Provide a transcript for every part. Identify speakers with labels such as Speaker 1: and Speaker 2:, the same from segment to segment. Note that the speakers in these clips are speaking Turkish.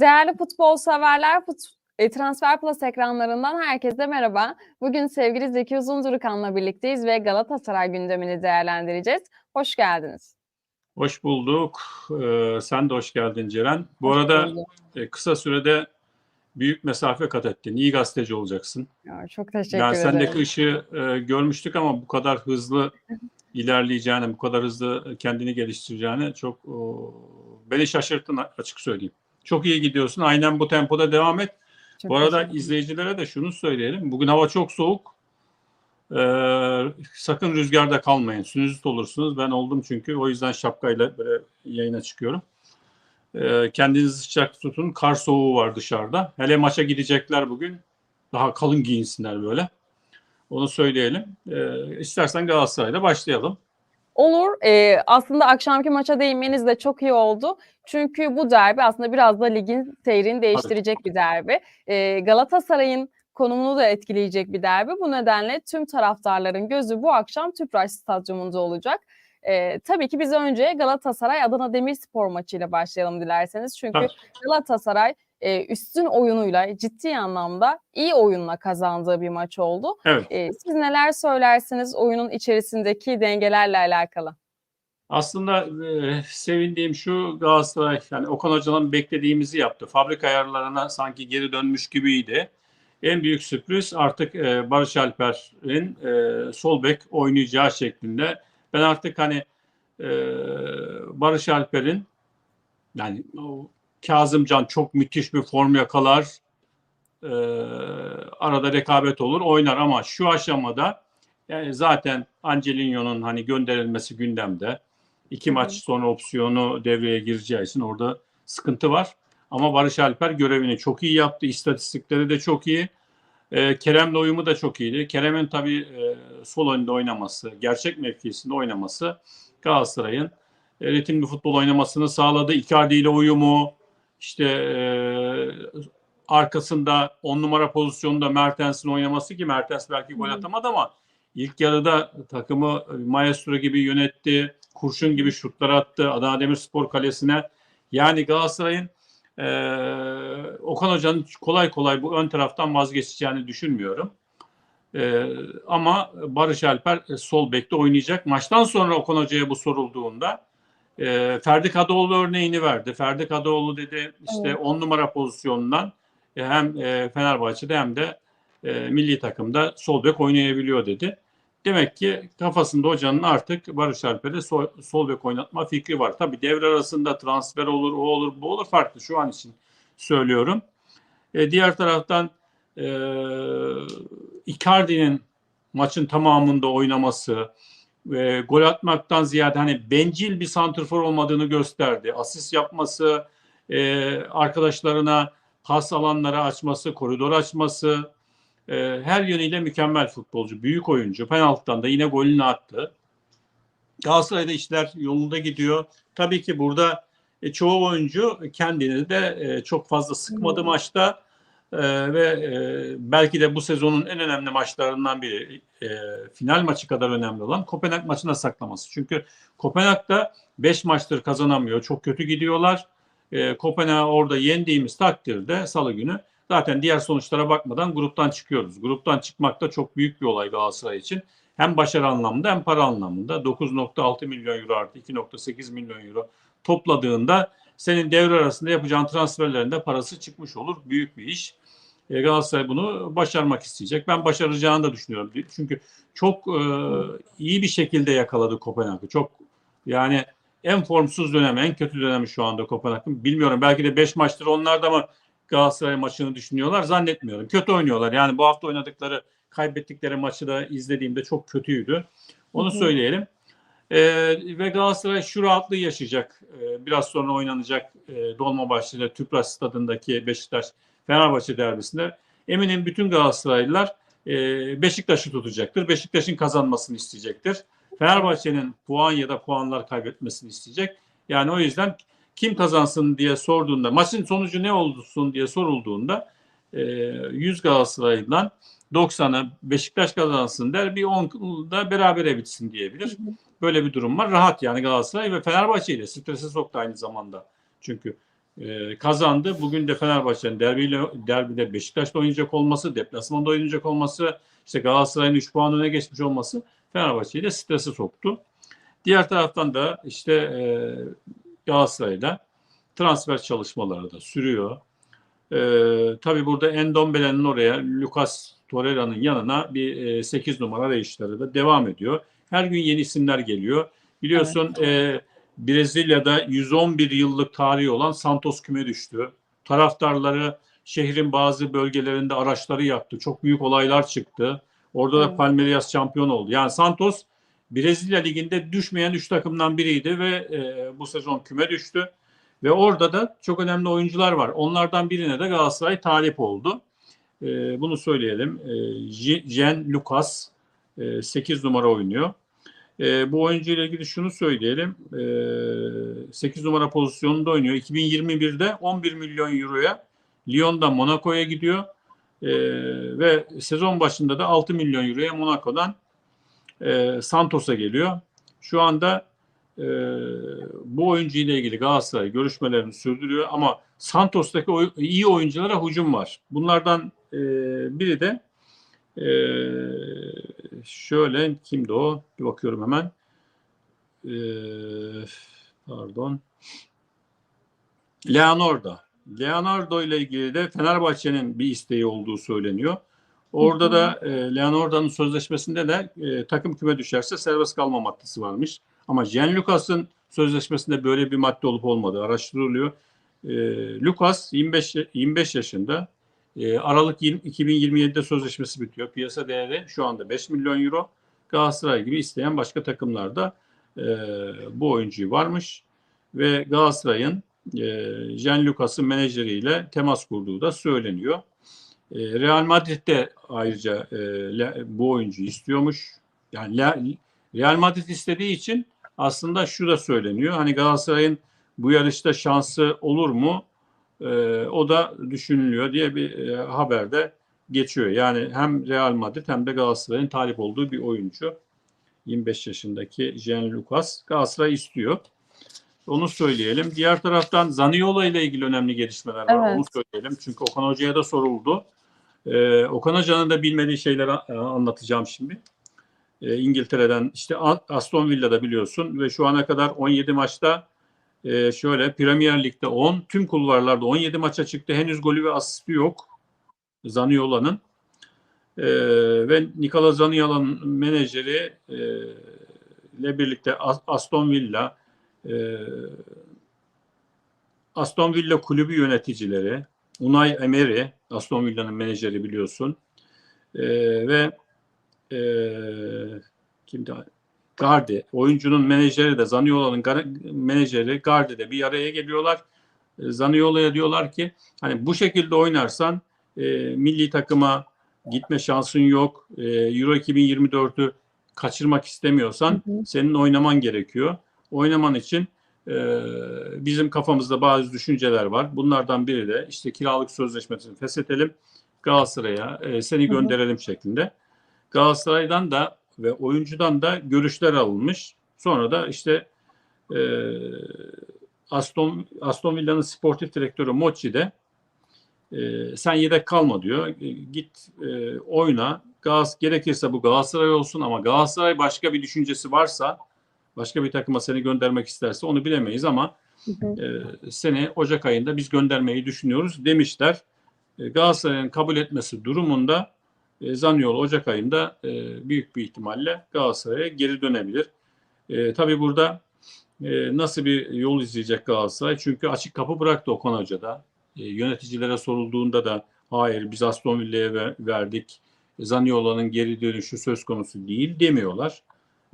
Speaker 1: Değerli futbol severler, fut, e, Transfer Plus ekranlarından herkese merhaba. Bugün sevgili Zeki Uzundurukan'la birlikteyiz ve Galatasaray gündemini değerlendireceğiz. Hoş geldiniz.
Speaker 2: Hoş bulduk. Ee, sen de hoş geldin Ceren. Bu
Speaker 1: Hoş
Speaker 2: arada e, kısa sürede büyük mesafe kat ettin. İyi gazeteci olacaksın.
Speaker 1: Ya, çok teşekkür
Speaker 2: Yani
Speaker 1: ederim.
Speaker 2: sendeki ışığı e, görmüştük ama bu kadar hızlı ilerleyeceğini, bu kadar hızlı kendini geliştireceğini çok o, beni şaşırttın açık söyleyeyim. Çok iyi gidiyorsun. Aynen bu tempoda devam et.
Speaker 1: Çok
Speaker 2: Bu arada izleyicilere de şunu söyleyelim. Bugün hava çok soğuk. Ee, sakın rüzgarda kalmayın. Sinüzit olursunuz. Ben oldum çünkü. O yüzden şapkayla böyle yayına çıkıyorum. Ee, kendinizi sıcak tutun. Kar soğuğu var dışarıda. Hele maça gidecekler bugün. Daha kalın giyinsinler böyle. Onu söyleyelim. Ee, istersen Galatasaray'la başlayalım.
Speaker 1: Olur. Ee, aslında akşamki maça değinmeniz de çok iyi oldu. Çünkü bu derbi aslında biraz da ligin seyrini değiştirecek bir derbi. Ee, Galatasaray'ın konumunu da etkileyecek bir derbi. Bu nedenle tüm taraftarların gözü bu akşam Tüpraş Stadyumunda olacak. Ee, tabii ki biz önce Galatasaray Adana Demirspor maçıyla başlayalım dilerseniz. Çünkü
Speaker 2: Evet.
Speaker 1: Galatasaray e, üstün oyunuyla ciddi anlamda iyi oyunla kazandığı bir maç oldu.
Speaker 2: Evet.
Speaker 1: Ee, siz neler söylersiniz oyunun içerisindeki dengelerle alakalı?
Speaker 2: Aslında e, sevindiğim şu Galatasaray yani Okan Hoca'nın beklediğimizi yaptı. Fabrika ayarlarına sanki geri dönmüş gibiydi. En büyük sürpriz artık e, Barış Alper'in e, sol bek oynayacağı şeklinde. Ben artık hani e, Barış Alper'in yani o Kazımcan çok müthiş bir form yakalar. E, arada rekabet olur, oynar ama şu aşamada yani zaten Angelinho'nun hani gönderilmesi gündemde. İki maç sonra opsiyonu devreye gireceği için orada sıkıntı var. Ama Barış Alper görevini çok iyi yaptı. İstatistikleri de çok iyi. Ee, Kerem'le uyumu da çok iyiydi. Kerem'in tabii e, sol önde oynaması, gerçek mevkisinde oynaması Galatasaray'ın e, ritimli futbol oynamasını sağladı. Icardi ile uyumu, işte e, arkasında on numara pozisyonunda Mertens'in oynaması ki Mertens belki gol atamadı ama ilk yarıda takımı e, maestro gibi yönetti. Kurşun gibi şutlar attı Adana Demirspor kalesine. Yani Galatasaray'ın e, Okan Hoca'nın kolay kolay bu ön taraftan vazgeçeceğini düşünmüyorum. E, ama Barış Alper e, sol bekte oynayacak. Maçtan sonra Okan Hoca'ya bu sorulduğunda e, Ferdi Kadıoğlu örneğini verdi. Ferdi Kadıoğlu dedi işte
Speaker 1: Evet.
Speaker 2: 10 numara pozisyonundan e, hem e, Fenerbahçe'de hem de e, milli takımda sol bek oynayabiliyor dedi. Demek ki kafasında hocanın artık Barış Alper'e sol, sol bek oynatma fikri var. Tabii devre arasında transfer olur, o olur, bu olur farklı şu an için söylüyorum. E, diğer taraftan e, Icardi'nin maçın tamamında oynaması ve gol atmaktan ziyade hani bencil bir santrfor olmadığını gösterdi. Asist yapması, e, arkadaşlarına pas alanları açması, koridor açması, e, her yönüyle mükemmel futbolcu, büyük oyuncu. Penaltıdan da yine golünü attı. Galatasaray'da işler yolunda gidiyor. Tabii ki burada e, çoğu oyuncu kendini de e, çok fazla sıkmadı
Speaker 1: Hı.
Speaker 2: maçta E, ve e, belki de bu sezonun en önemli maçlarından biri e, final maçı kadar önemli olan Kopenhag maçına saklaması. Çünkü Kopenhag'da 5 maçtır kazanamıyor. Çok kötü gidiyorlar. E, Kopenhag'ı orada yendiğimiz takdirde salı günü zaten diğer sonuçlara bakmadan gruptan çıkıyoruz. Gruptan çıkmak da çok büyük bir olay Galatasaray için. Hem başarı anlamında hem para anlamında 9.6 milyon euro artı 2.8 milyon euro topladığında senin devre arasında yapacağın transferlerinde parası çıkmış olur. Büyük bir iş. E, Galatasaray bunu başarmak isteyecek. Ben başaracağını da düşünüyorum. Çünkü çok e, iyi bir şekilde yakaladı Kopenhag'ı. Çok yani en formsuz dönemi, en kötü dönemi şu anda Kopenhag'ın. Bilmiyorum belki de 5 maçtır onlar da mı Galatasaray maçını düşünüyorlar zannetmiyorum. Kötü oynuyorlar. Yani bu hafta oynadıkları, kaybettikleri maçı da izlediğimde çok kötüydü. Onu
Speaker 1: Hı hı.
Speaker 2: söyleyelim. Ee, ve Galatasaray şu rahatlığı yaşayacak. Ee, biraz sonra oynanacak e, Dolmabahçe ile Tüpraş stadındaki Beşiktaş Fenerbahçe derbisinde. Eminim bütün Galatasaraylılar e, Beşiktaş'ı tutacaktır. Beşiktaş'ın kazanmasını isteyecektir. Fenerbahçe'nin puan ya da puanlar kaybetmesini isteyecek. Yani o yüzden kim kazansın diye sorduğunda, maçın sonucu ne olsun diye sorulduğunda e, 100 Galatasaray'dan 90'ı Beşiktaş kazansın der, bir 10 da berabere bitsin diyebilir. Böyle bir durum var. Rahat yani Galatasaray ve Fenerbahçe'yi de strese soktu aynı zamanda. Çünkü e, kazandı. Bugün de Fenerbahçe'nin derbiyle, derbide Beşiktaş'ta oynayacak olması, deplasmanda oynayacak olması, işte Galatasaray'ın 3 puan öne geçmiş olması Fenerbahçe'yi de strese soktu. Diğer taraftan da işte e, Galatasaray'da transfer çalışmaları da sürüyor. E, tabii burada Endombele'nin oraya Lucas Torreira'nın yanına bir e, 8 numara arayışları da devam ediyor. Her gün yeni isimler geliyor. Biliyorsun e, Brezilya'da 111 yıllık tarihi olan Santos küme düştü. Taraftarları şehrin bazı bölgelerinde araçları yaktı. Çok büyük olaylar çıktı. Orada da
Speaker 1: Evet.
Speaker 2: Palmeiras şampiyon oldu. Yani Santos Brezilya liginde düşmeyen 3 takımdan biriydi ve e, bu sezon küme düştü. Ve orada da çok önemli oyuncular var. Onlardan birine de Galatasaray talip oldu. E, bunu söyleyelim. E, Jen Lucas e, 8 numara oynuyor. E, bu oyuncu ile ilgili şunu söyleyelim. E, 8 numara pozisyonunda oynuyor. 2021'de 11 milyon euroya Lyon'dan Monaco'ya gidiyor. E, ve sezon başında da 6 milyon euroya Monaco'dan e, Santos'a geliyor. Şu anda e, bu oyuncu ile ilgili Galatasaray görüşmelerini sürdürüyor ama Santos'taki oy- iyi oyunculara hücum var. Bunlardan e, biri de e, şöyle kimdi o? Bir bakıyorum hemen. E, pardon. Leonardo. Leonardo ile ilgili de Fenerbahçe'nin bir isteği olduğu söyleniyor. Orada
Speaker 1: Hı hı.
Speaker 2: da e, Leonardo'nun sözleşmesinde de e, takım küme düşerse serbest kalma maddesi varmış. Ama Jean Lucas'ın sözleşmesinde böyle bir madde olup olmadığı araştırılıyor. E, Lucas 25 25 yaşında. E, Aralık 20, 2027'de sözleşmesi bitiyor. Piyasa değeri şu anda 5 milyon euro. Galatasaray gibi isteyen başka takımlarda e, bu oyuncuyu varmış ve Galatasaray'ın e, Jean Lucas'ın menajeriyle temas kurduğu da söyleniyor. E, Real Madrid de ayrıca e, le- bu oyuncuyu istiyormuş. Yani Le- Real Madrid istediği için aslında şu da söyleniyor. Hani Galatasaray'ın bu yarışta şansı olur mu? E, o da düşünülüyor diye bir e, haberde geçiyor. Yani hem Real Madrid hem de Galatasaray'ın talip olduğu bir oyuncu. 25 yaşındaki Jean Lucas Galatasaray istiyor. Onu söyleyelim. Diğer taraftan Zaniola ile ilgili önemli gelişmeler var.
Speaker 1: Evet.
Speaker 2: Onu söyleyelim. Çünkü Okan Hoca'ya da soruldu. Ee, Okan Hoca'nın da bilmediği şeyleri a- anlatacağım şimdi. Ee, İngiltere'den işte Aston Villa'da biliyorsun ve şu ana kadar 17 maçta e, şöyle Premier Lig'de 10, tüm kulvarlarda 17 maça çıktı. Henüz golü ve asisti yok Zaniola'nın. Ee, ve Nikola Zaniola'nın menajeri e, ile birlikte As- Aston Villa e, Aston Villa kulübü yöneticileri Unai Emery Aston Villa'nın menajeri biliyorsun E, ve e, kimdi? Gardi oyuncunun menajeri de Zaniola'nın gar- menajeri Gardi de bir araya geliyorlar. E, Zaniola'ya diyorlar ki hani bu şekilde oynarsan e, milli takıma gitme şansın yok. E, Euro 2024'ü kaçırmak istemiyorsan
Speaker 1: Hı hı.
Speaker 2: senin oynaman gerekiyor. Oynaman için e, bizim kafamızda bazı düşünceler var. Bunlardan biri de işte kiralık sözleşmesini feshedelim. Galatasaray'a e, seni
Speaker 1: Hı hı.
Speaker 2: gönderelim şeklinde. Galatasaray'dan da ve oyuncudan da görüşler alınmış. Sonra da işte e, Aston Aston Villa'nın sportif direktörü Mochi de e, sen yedek kalma diyor. E, git e, oyna. Gaz gerekirse bu Galatasaray olsun ama Galatasaray başka bir düşüncesi varsa başka bir takıma seni göndermek isterse onu bilemeyiz ama
Speaker 1: Hı hı.
Speaker 2: e, seni Ocak ayında biz göndermeyi düşünüyoruz demişler. E, Galatasaray'ın kabul etmesi durumunda e, Zaniolo Ocak ayında e, büyük bir ihtimalle Galatasaray'a geri dönebilir. E, tabii burada e, nasıl bir yol izleyecek Galatasaray? Çünkü açık kapı bıraktı Okan Hoca'da. E, yöneticilere sorulduğunda da hayır biz Aston Villa'ya ver- verdik. Zaniolo'nun geri dönüşü söz konusu değil demiyorlar.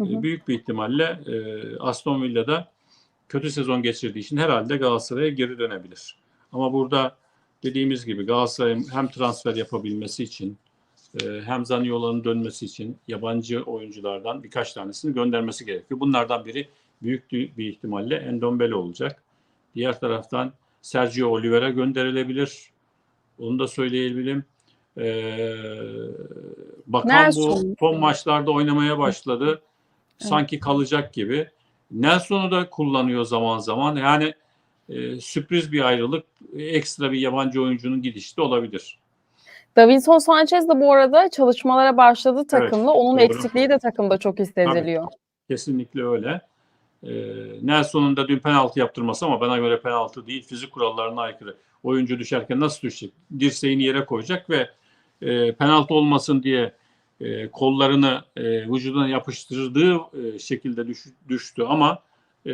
Speaker 1: Hı
Speaker 2: E,
Speaker 1: hı.
Speaker 2: büyük bir ihtimalle e, Aston Villa'da kötü sezon geçirdiği için herhalde Galatasaray'a geri dönebilir. Ama burada dediğimiz gibi Galatasaray'ın hem transfer yapabilmesi için e, hem Zaniolo'nun dönmesi için yabancı oyunculardan birkaç tanesini göndermesi gerekiyor. Bunlardan biri büyük bir ihtimalle Endombele olacak. Diğer taraftan Sergio Oliveira gönderilebilir. Onu da söyleyebilirim. Ee, bakan bu son maçlarda oynamaya başladı. Sanki kalacak gibi. Nelson'u da kullanıyor zaman zaman. Yani e, sürpriz bir ayrılık, ekstra bir yabancı oyuncunun gidişi de olabilir.
Speaker 1: Davinson Sanchez de bu arada çalışmalara başladı takımla. Onun
Speaker 2: doğru.
Speaker 1: eksikliği de takımda çok hissediliyor.
Speaker 2: Kesinlikle öyle. E, Nelson'un da dün penaltı yaptırması ama bana göre penaltı değil, fizik kurallarına aykırı. Oyuncu düşerken nasıl düşecek? Dirseğini yere koyacak ve e, penaltı olmasın diye e, kollarını e, vücuduna yapıştırdığı e, şekilde düş- düştü ama e,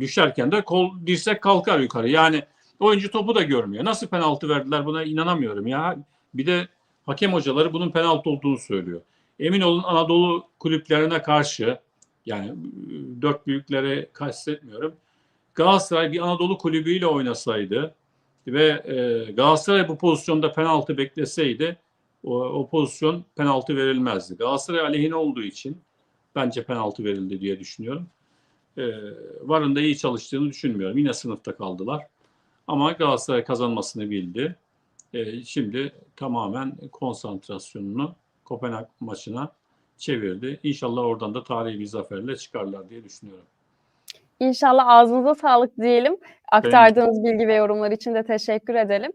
Speaker 2: düşerken de kol dirsek kalkar yukarı. Yani oyuncu topu da görmüyor. Nasıl penaltı verdiler buna inanamıyorum ya. Bir de hakem hocaları bunun penaltı olduğunu söylüyor. Emin olun Anadolu kulüplerine karşı yani e, dört büyüklere kastetmiyorum. Galatasaray bir Anadolu kulübüyle oynasaydı ve e, Galatasaray bu pozisyonda penaltı bekleseydi o, o pozisyon penaltı verilmezdi. Galatasaray aleyhine olduğu için bence penaltı verildi diye düşünüyorum. E, Varın da iyi çalıştığını düşünmüyorum. Yine sınıfta kaldılar. Ama Galatasaray kazanmasını bildi. E, şimdi tamamen konsantrasyonunu Kopenhag maçına çevirdi. İnşallah oradan da tarihi bir zaferle çıkarlar diye düşünüyorum.
Speaker 1: İnşallah ağzınıza sağlık diyelim. Aktardığınız bilgi ve yorumlar için de teşekkür edelim.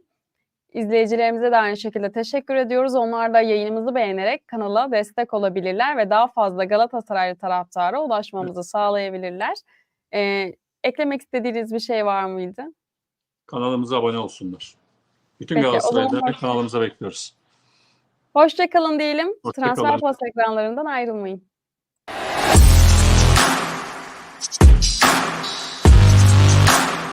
Speaker 1: İzleyicilerimize de aynı şekilde teşekkür ediyoruz. Onlar da yayınımızı beğenerek kanala destek olabilirler ve daha fazla Galatasaraylı taraftara ulaşmamızı sağlayabilirler. Ee, eklemek istediğiniz bir şey var mıydı?
Speaker 2: Kanalımıza abone olsunlar. Bütün
Speaker 1: Peki,
Speaker 2: Galatasaraylıları kanalımıza bekliyoruz.
Speaker 1: Hoşçakalın diyelim.
Speaker 2: Hoşça
Speaker 1: Transfer Post ekranlarından ayrılmayın.